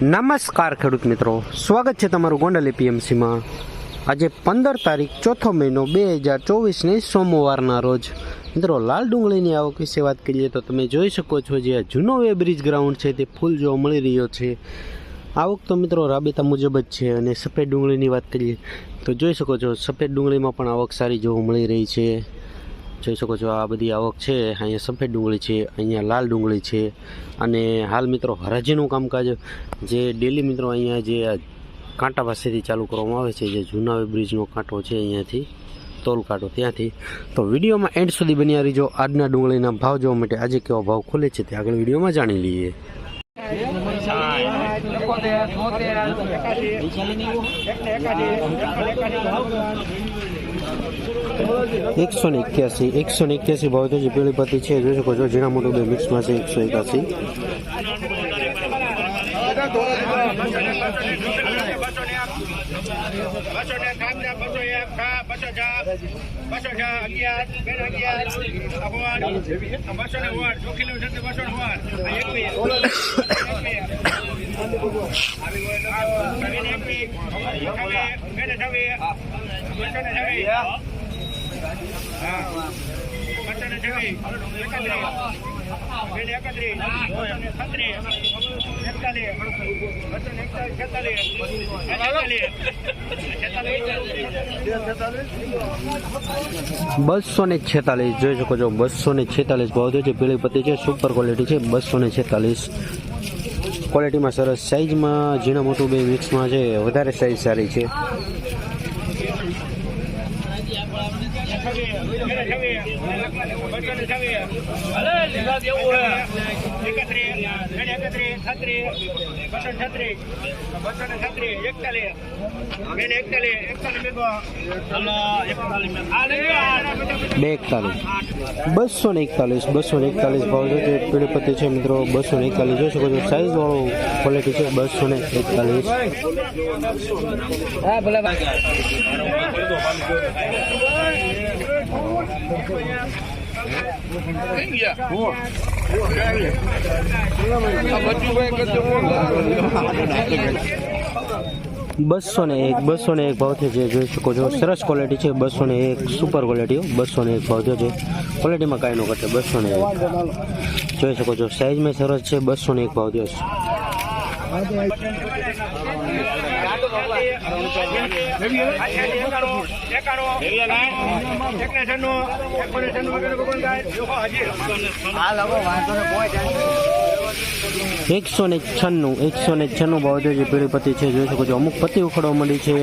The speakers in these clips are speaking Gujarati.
નમસ્કાર ખેડૂત મિત્રો. સ્વાગત છે તમારું ગોંડલ એપીએમસીમાં. આજે પંદર તારીખ, ચોથો મહિનો બે હજાર ચોવીસની સોમવારના રોજ. મિત્રો, લાલ ડુંગળીની આવક વિશે વાત કરીએ તો તમે જોઈ શકો છો જે જૂનો વે બ્રિજ ગ્રાઉન્ડ છે, તે ફૂલ જોવા મળી રહ્યો છે. આવક તો મિત્રો રાબેતા મુજબ જ છે અને સફેદ ડુંગળીની વાત કરીએ તો જોઈ શકો છો, સફેદ ડુંગળીમાં પણ આવક સારી જોવા મળી રહી છે. જોઈ શકો છો આ બધી આવક છે. અહીંયા સફેદ ડુંગળી છે, અહીંયા લાલ ડુંગળી છે અને હાલ મિત્રો હરાજીનું કામકાજ જે ડેલી મિત્રો અહીંયા જે કાંટા પાસેથી ચાલુ કરવામાં આવે છે, જે જૂના બ્રિજનો કાંટો છે અહીંયાથી, તોલ કાંટો ત્યાંથી. તો વિડીયોમાં એન્ડ સુધી બન્યા રહીજો. આજના ડુંગળીના ભાવ જોવા માટે આજે કેવો ભાવ ખુલે છે તે આગળ વિડીયોમાં જાણી લઈએ. એકસો ને એક્યાસી એકસો ને એક્યાસી ભાવ તો જે પીળી છે જોઈ શકો છો ઝીણા મોટું બે મિક્સમાં છે એકસો એકાસી બસો ને ખાંડા બસો એક ખા બસો ચા બસો ચા અગિયાર બેન અગિયાર અગવાડ બસો ને બસો ને વડ બસો ને છેતાલીસ, જોઈ શકો છો, બસો ને છેતાલીસ ભાવ છે. પીળી પત્તી છે સુપર ક્વોલિટી છે, બસો ને છેતાલીસ. ક્વોલિટીમાં સરસ સાઇઝમાં ઝીણા મોટું બે મિક્સમાં છે વધારે સાઇઝ સારી છે. બે એકતાલીસ. બસો ને એકતાલીસ, બસો ને એકતાલીસ ભાવ છે જે પીળી છે મિત્રો, બસો ને એકતાલીસ. જોઈ શકો છો સાઈઝ વાળો ક્વોલિટી છે, બસો ને એકતાલીસ. બસો ને એક, બસો ને એક ભાવથી જે જોઈ શકો છો, સરસ ક્વોલિટી છે, બસો ને એક સુપર ક્વોલિટી બસો ને એક ભાવ છે. ક્વોલિટીમાં કાંઈ ન કરશે બસો ને એક. જોઈ શકો છો સાઇઝમાં સરસ છે, બસો ને એક ભાવ છે એકસો ને છન્નું, એકસો ને છન્નું ભાવ જે પીળી પતિ છે. જોઈ શકો છો, અમુક પતિ ઉખડવા મળી છે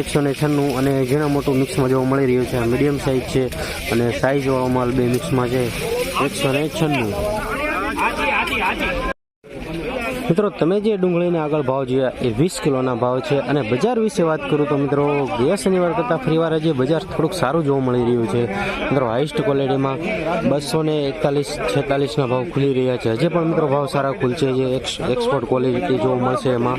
એકસો ને છન્નું અને ઝીણા મોટું મિક્સમાં જોવા મળી રહ્યું છે. મીડિયમ સાઇઝ છે અને સાઇઝ વાળો માલ બે મિક્સમાં છે. એકસો ને છન્નું. મિત્રો, તમે જે ડુંગળીને આગળ ભાવ જોયા એ વીસ કિલોના ભાવ છે અને બજાર વિશે વાત કરું તો મિત્રો, ગયા શનિવાર કરતાં ફરીવાર હજી બજાર થોડુંક સારું જોવા મળી રહ્યું છે. મિત્રો હાઈસ્ટ ક્વોલિટીમાં બસો ને એકતાલીસ, છેતાલીસના ભાવ ખુલી રહ્યા છે. હજી પણ મિત્રો, ભાવ સારા ખુલશે જે એક્સપોર્ટ ક્વોલિટી જોવા મળશે એમાં.